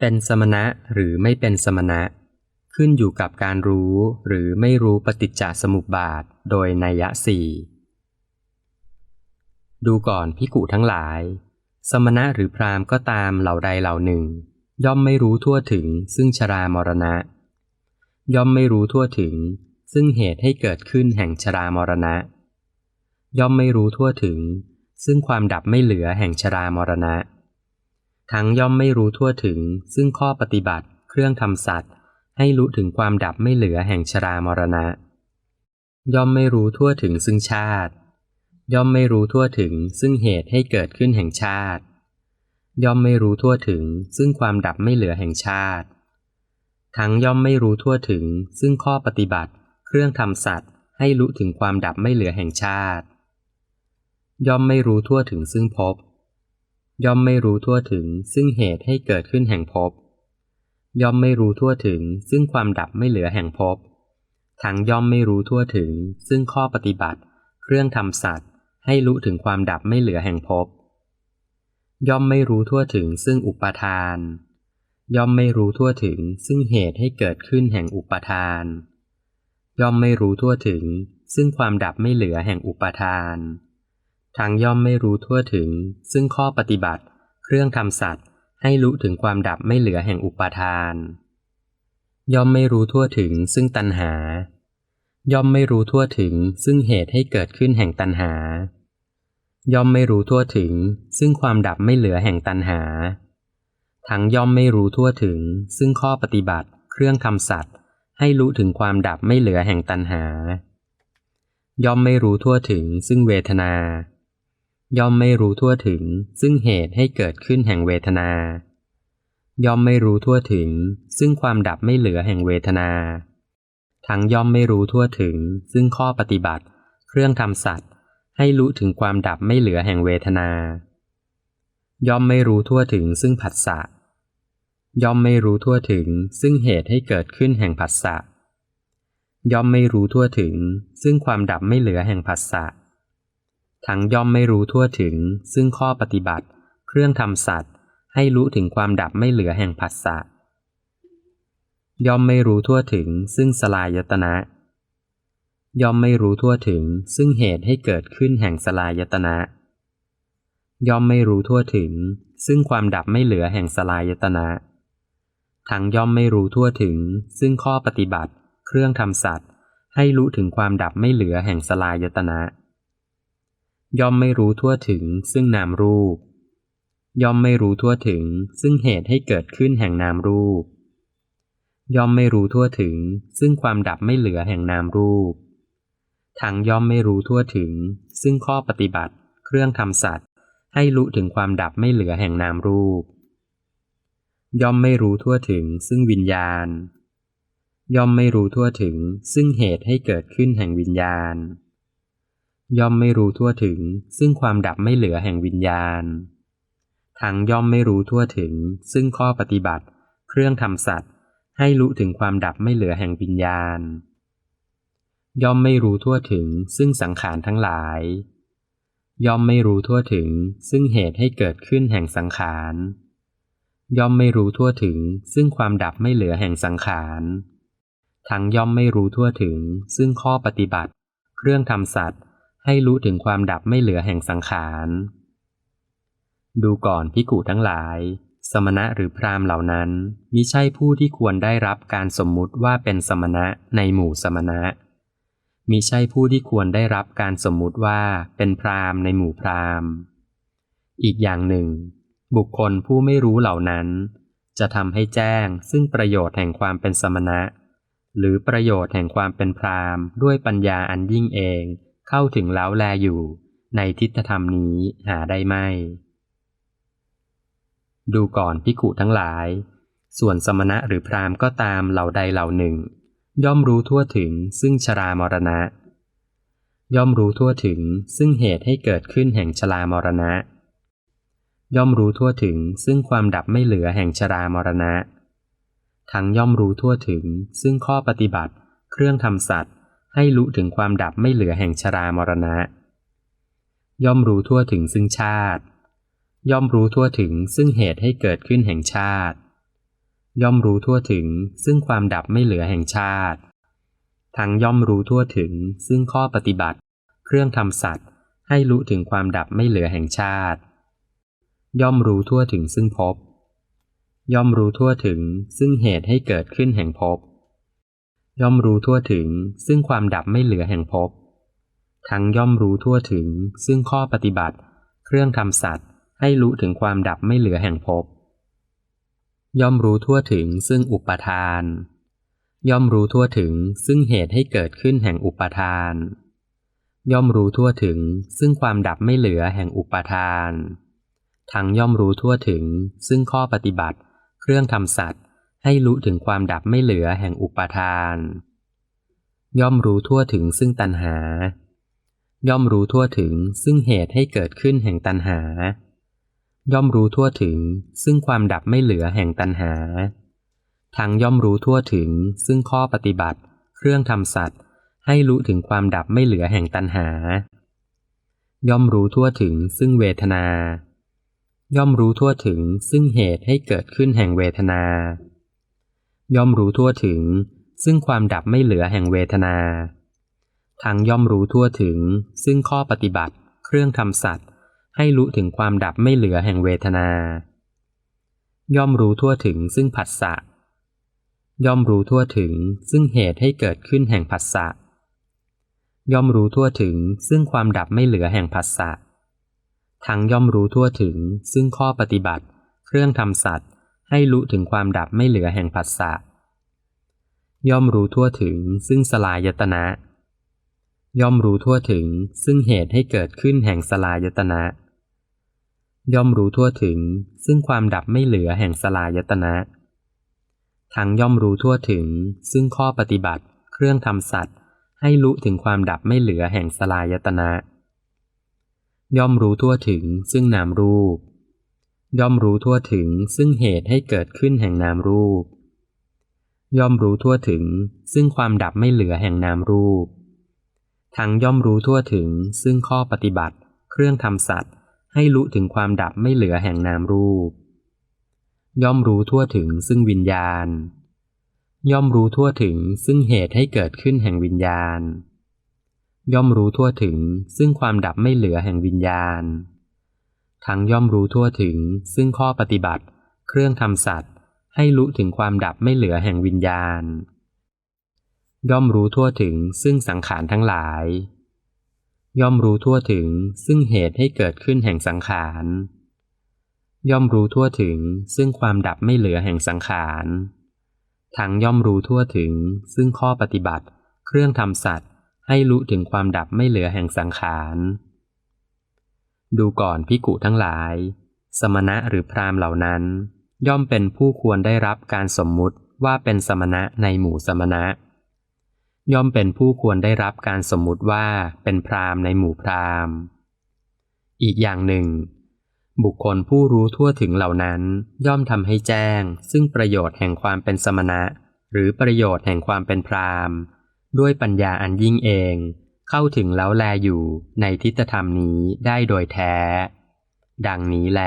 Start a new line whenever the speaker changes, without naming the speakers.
เป็นสมณะหรือไม่เป็นสมณะ ขึ้นอยู่กับการรู้หรือไม่รู้ปฏิจจสมุปบาทโดยนัยสี่ดูก่อนพิกุทั้งหลาย สมณะหรือพรามก็ตามเหล่าใดเหล่าหนึ่ง ย่อมไม่รู้ทั่วถึงซึ่งชรามรณะ ย่อมไม่รู้ทั่วถึง ซึ่งเหตุให้เกิดขึ้นแห่งชรามรณะ ย่อมไม่รู้ทั่วถึง ซึ่งความดับไม่เหลือแห่งชรามรณะ ทั้งย่อมไม่รู้ทั่วถึง ซึ่งข้อปฏิบัติ เครื่องทำสัตว์ ให้รู้ถึงความดับไม่เหลือแห่งชรามรณะ ย่อมไม่รู้ทั่วถึงซึ่งชาติ ย่อมไม่รู้ทั่วถึง ซึ่งเหตุให้เกิดขึ้นแห่งชาติ ย่อมไม่รู้ทั่วถึง ซึ่งความดับไม่เหลือแห่งชาติ ทั้งย่อมไม่รู้ทั่วถึง ซึ่งข้อปฏิบัติ เครื่องทำสัตว์ ให้รู้ถึงความดับไม่เหลือแห่งชาติ ย่อมไม่รู้ทั่วถึงซึ่งพบ ย่อมไม่รู้ทั่วถึงซึ่งเหตุให้เกิดขึ้นแห่งพบย่อมไม่รู้ทั่วถึงซึ่งความดับไม่เหลือแห่งพบทั้งย่อมไม่รู้ทั่วถึงซึ่งข้อปฏิบัติ เครื่องทำสัตว์ ให้รู้ถึงความดับไม่เหลือแห่งภพ ย่อมไม่รู้ทั่วถึงซึ่งอุปทาน ย่อมไม่รู้ทั่วถึงซึ่งเหตุให้เกิดขึ้นแห่งอุปทาน ย่อมไม่รู้ทั่วถึงซึ่งความดับไม่เหลือแห่งอุปาทาน ทางย่อมไม่รู้ทั่วถึง ซึ่งข้อปฏิบัติ เครื่องทำสัตว์ ให้รู้ถึงความดับไม่เหลือแห่งอุปาทาน ย่อมไม่รู้ทั่วถึง ซึ่งตัณหา ย่อมไม่รู้ทั่วถึง ซึ่งเหตุให้เกิดขึ้นแห่งตัณหา ย่อมไม่รู้ทั่วถึง ซึ่งความดับไม่เหลือแห่งตันหา ทั้งย่อมไม่รู้ทั่วถึง ซึ่งข้อปฏิบัติ เครื่องทำสัตว์ ให้รู้ถึงความดับไม่เหลือแห่งตันหา ย่อมไม่รู้ทั่วถึง ซึ่งเวทนา ย่อมไม่รู้ทั่วถึง ซึ่งเหตุให้เกิดขึ้นแห่งเวทนา ย่อมไม่รู้ทั่วถึง ซึ่งความดับไม่เหลือแห่งเวทนา ทั้งย่อมไม่รู้ทั่วถึง ซึ่งข้อปฏิบัติ เครื่องทำสัตว์ ให้รู้ถึงความดับไม่เหลือแห่งเวทนา ย่อมไม่รู้ทั่วถึง ซึ่งผัสสะย่อมไม่รู้ทั่วถึง ซึ่งเหตุให้เกิดขึ้นแห่งผัสสะย่อมไม่รู้ทั่วถึง ซึ่งความดับไม่เหลือแห่งผัสสะ ทั้งย่อมไม่รู้ทั่วถึง ซึ่งข้อปฏิบัติ เครื่องทำสัตว์ ให้รู้ถึงความดับไม่เหลือแห่งผัสสะย่อมไม่รู้ทั่วถึง ซึ่งสลายตนะ ย่อมไม่รู้ทั่วถึง ซึ่งเหตุให้เกิดขึ้นแห่งสลายตนะ ย่อมไม่รู้ทั่วถึง ซึ่งความดับไม่เหลือแห่งสลายตนะทั้งย่อมไม่รู้ทั่วถึง ซึ่งข้อปฏิบัติ เครื่องทำสัตว์ ให้รู้ถึงความดับไม่เหลือแห่งสลายตนะ ย่อมไม่รู้ทั่วถึงซึ่งนามรูป ย่อมไม่รู้ทั่วถึงซึ่งเหตุให้เกิดขึ้นแห่งนามรูป ย่อมไม่รู้ทั่วถึงซึ่งความดับไม่เหลือแห่งนามรูป ทั้งย่อมไม่รู้ทั่วถึง ซึ่งข้อปฏิบัติ เครื่องทำสัตว์ ให้รู้ถึงความดับไม่เหลือแห่งนามรูป ย่อมไม่รู้ทั่วถึงซึ่งวิญญาณ ย่อมไม่รู้ทั่วถึงซึ่งเหตุให้เกิดขึ้นแห่งวิญญาณ ย่อมไม่รู้ทั่วถึง ซึ่งความดับไม่เหลือแห่งวิญญาณ ทั้งย่อมไม่รู้ทั่วถึง ซึ่งข้อปฏิบัติ เครื่องทำสัตว์ ให้รู้ถึงความดับไม่เหลือแห่งวิญญาณ ย่อมไม่รู้ทั่วถึง ซึ่งสังขารทั้งหลาย ย่อมไม่รู้ทั่วถึง ซึ่งเหตุให้เกิดขึ้นแห่งสังขาร ย่อมไม่รู้ทั่วถึง ซึ่งความดับไม่เหลือแห่งสังขารทั้งย่อมไม่รู้ทั่วถึง ซึ่งข้อปฏิบัติ เครื่องทำสัตว์ ให้รู้ถึงความดับไม่เหลือแห่งสังขาร ดูก่อนพิกูทั้งหลาย สมณะหรือพราหมณ์เหล่านั้นมิใช่ผู้ที่ควรได้รับการสมมุติว่าเป็นสมณะในหมู่สมณะมิใช่ผู้ที่ควรได้รับการสมมุติว่าเป็นพรามในหมู่พรามอีกอย่างหนึ่ง บุคคลผู้ไม่รู้เหล่านั้น จะทำให้แจ้งซึ่งประโยชน์แห่งความเป็นสมณะ หรือประโยชน์แห่งความเป็นพรามด้วยปัญญาอันยิ่งเอง เข้าถึงแล้วแลอยู่ในทิฏฐธรรมนี้หาได้ไม่ ดูก่อนพิขุทั้งหลาย ส่วนสมณะหรือพรามก็ตามเหล่าใดเหล่าหนึ่ง ย่อมรู้ทั่วถึงซึ่งชรามรณะ ย่อมรู้ทั่วถึงซึ่งเหตุให้เกิดขึ้นแห่งชรามรณะ ย่อมรู้ทั่วถึงซึ่งความดับไม่เหลือแห่งชรามรณะ ทั้งย่อมรู้ทั่วถึงซึ่งข้อปฏิบัติ เครื่องทำสัตว ให้รู้ถึงความดับไม่เหลือแห่งชรามรณะ ย่อมรู้ทั่วถึงซึ่งชาติ ย่อมรู้ทั่วถึงซึ่งเหตุให้เกิดขึ้นแห่งชาติ ย่อมรู้ทั่วถึงซึ่งความดับไม่เหลือแห่งชาติ ทั้งย่อมรู้ทั่วถึงซึ่งข้อปฏิบัติ เครื่องทำสัตว์ ให้รู้ถึงความดับไม่เหลือแห่งชาติ ย่อมรู้ทั่วถึงซึ่งภพย่อมรู้ทั่วถึงซึ่งเหตุให้เกิดขึ้นแห่งภพ ย่อมรู้ทั่วถึงซึ่งความดับไม่เหลือแห่งภพทั้งย่อมรู้ทั่วถึงซึ่งข้อปฏิบัติ เครื่องทำสัตว์ ให้รู้ถึงความดับไม่เหลือแห่งภพย่อมรู้ทั่วถึงซึ่งอุปทาน ย่อมรู้ทั่วถึงซึ่งเหตุให้เกิดขึ้นแห่งอุปทาน ย่อมรู้ทั่วถึงซึ่งความดับไม่เหลือแห่งอุปทาน ทั้งย่อมรู้ทั่วถึงซึ่งข้อปฏิบัติ เครื่องทำสัตว์ ให้รู้ถึงความดับไม่เหลือแห่งอุปาทาน ย่อมรู้ทั่วถึงซึ่งตัณหา ย่อมรู้ทั่วถึงซึ่งเหตุให้เกิดขึ้นแห่งตัณหา ย่อมรู้ทั่วถึงซึ่งความดับไม่เหลือแห่งตัณหา ทั้งย่อมรู้ทั่วถึงซึ่งข้อปฏิบัติ เครื่องทำสัตว์ ให้รู้ถึงความดับไม่เหลือแห่งตัณหา ย่อมรู้ทั่วถึงซึ่งเวทนาย่อมรู้ทั่วถึงซึ่งเหตุให้เกิดขึ้นแห่งเวทนา ย่อมรู้ทั่วถึง ซึ่งความดับไม่เหลือแห่งเวทนาทั้งย่อมรู้ทั่วถึง ซึ่งข้อปฏิบัติ เครื่องทำสัตว์ ให้รู้ถึงความดับไม่เหลือแห่งเวทนา ย่อมรู้ทั่วถึง ซึ่งผัสสะย่อมรู้ทั่วถึง ซึ่งเหตุให้เกิดขึ้นแห่งผัสสะย่อมรู้ทั่วถึง ซึ่งความดับไม่เหลือแห่งผัสสะทั้งย่อมรู้ทั่วถึง ซึ่งข้อปฏิบัติ เครื่องทำสัตว์ ให้รู้ถึงความดับไม่เหลือแห่งผัสสะ ย่อมรู้ทั่วถึงซึ่งสลายตนะ ย่อมรู้ทั่วถึงซึ่งเหตุให้เกิดขึ้นแห่งสลายตนะ ย่อมรู้ทั่วถึงซึ่งความดับไม่เหลือแห่งสลายตนะ ทั้งย่อมรู้ทั่วถึงซึ่งข้อปฏิบัติเครื่องทำสัตว์ ให้รู้ถึงความดับไม่เหลือแห่งสลายตนะ ย่อมรู้ทั่วถึงซึ่งนามรูป ย่อมรู้ทั่วถึงซึ่งเหตุให้เกิดขึ้นแห่งนามรูป ย่อมรู้ทั่วถึงซึ่งความดับไม่เหลือแห่งนามรูป ทั้งย่อมรู้ทั่วถึงซึ่งข้อปฏิบัติ เครื่องทำสัตว์ ให้รู้ถึงความดับไม่เหลือแห่งนามรูป ย่อมรู้ทั่วถึงซึ่งวิญญาณ ย่อมรู้ทั่วถึงซึ่งเหตุให้เกิดขึ้นแห่งวิญญาณ ย่อมรู้ทั่วถึงซึ่งความดับไม่เหลือแห่งวิญญาณ ทั้งย่อมรู้ทั่วถึง ซึ่งข้อปฏิบัติ เครื่องทำสัตว์ ให้รู้ถึงความดับไม่เหลือแห่งวิญญาณ ย่อมรู้ทั่วถึง ซึ่งสังขารทั้งหลาย ย่อมรู้ทั่วถึง ซึ่งเหตุให้เกิดขึ้นแห่งสังขาร ย่อมรู้ทั่วถึง ซึ่งความดับไม่เหลือแห่งสังขาร ทั้งย่อมรู้ทั่วถึง ซึ่งข้อปฏิบัติ เครื่องทำสัตว์ ให้รู้ถึงความดับไม่เหลือแห่งสังขาร ดูก่อนพิกุทั้งหลาย สมณะหรือพราหมณ์เหล่านั้น ย่อมเป็นผู้ควรได้รับการสมมุติว่าเป็นสมณะในหมู่สมณะ ย่อมเป็นผู้ควรได้รับการสมมุติว่าเป็นพราหมณ์ในหมู่พราหมณ์ อีกอย่างหนึ่ง บุคคลผู้รู้ทั่วถึงเหล่านั้น ย่อมทำให้แจ้ง ซึ่งประโยชน์แห่งความเป็นสมณะ หรือประโยชน์แห่งความเป็นพราหมณ์ ด้วยปัญญาอันยิ่งเอง เข้าถึงแล้วแลอยู่ในทิฏฐธรรมนี้ได้โดยแท้ ดังนี้แล